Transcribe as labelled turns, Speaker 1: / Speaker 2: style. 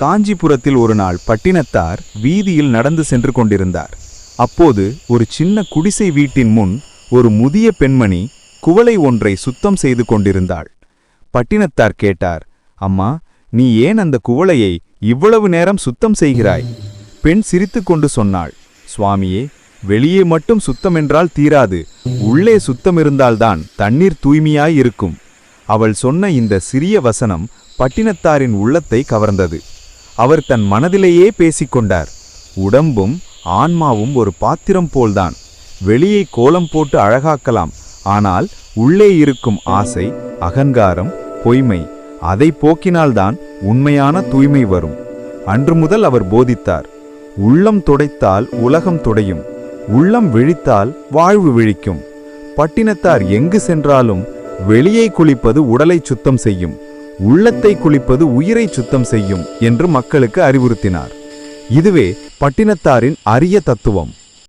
Speaker 1: காஞ்சிபுரத்தில் ஒரு நாள் பட்டினத்தார் வீதியில் நடந்து சென்று கொண்டிருந்தார். அப்போது ஒரு சின்ன குடிசை வீட்டின் முன் ஒரு முதிய பெண்மணி குவளை ஒன்றை சுத்தம் செய்து கொண்டிருந்தாள். பட்டினத்தார் கேட்டார் அம்மா நீ ஏன் அந்த குவளையை இவ்வளவு நேரம் சுத்தம் செய்கிறாய்? பெண் சிரித்துக்கொண்டு சொன்னாள் சுவாமியே வெளியே மட்டும் சுத்தமென்றால் தீராது. உள்ளே சுத்தமிருந்தால்தான் தண்ணீர் தூய்மையாய் இருக்கும். அவள் சொன்ன இந்த சிறிய வசனம் பட்டினத்தாரின் உள்ளத்தை கவர்ந்தது. அவர் தன் மனதிலேயே பேசிக்கொண்டார். உடம்பும் ஆன்மாவும் ஒரு பாத்திரம் போல்தான். வெளியே கோலம் போட்டு அழகாக்கலாம். ஆனால் உள்ளே இருக்கும் ஆசை அகங்காரம் பொய்மை அதை போக்கினால்தான் உண்மையான தூய்மை வரும். அன்று முதல் அவர் போதித்தார். உள்ளம் துடைத்தால் உலகம் துடையும். உள்ளம் விழித்தால் வாழ்வு விழிக்கும். பட்டினத்தார் எங்கு சென்றாலும் வெளியே குளிப்பது உடலை சுத்தம் செய்யும். உள்ளத்தை குளிப்பது உயிரை சுத்தம் செய்யும் என்று மக்களுக்கு அறிவுறுத்தினார். இதுவே பட்டினத்தாரின் அரிய தத்துவம்.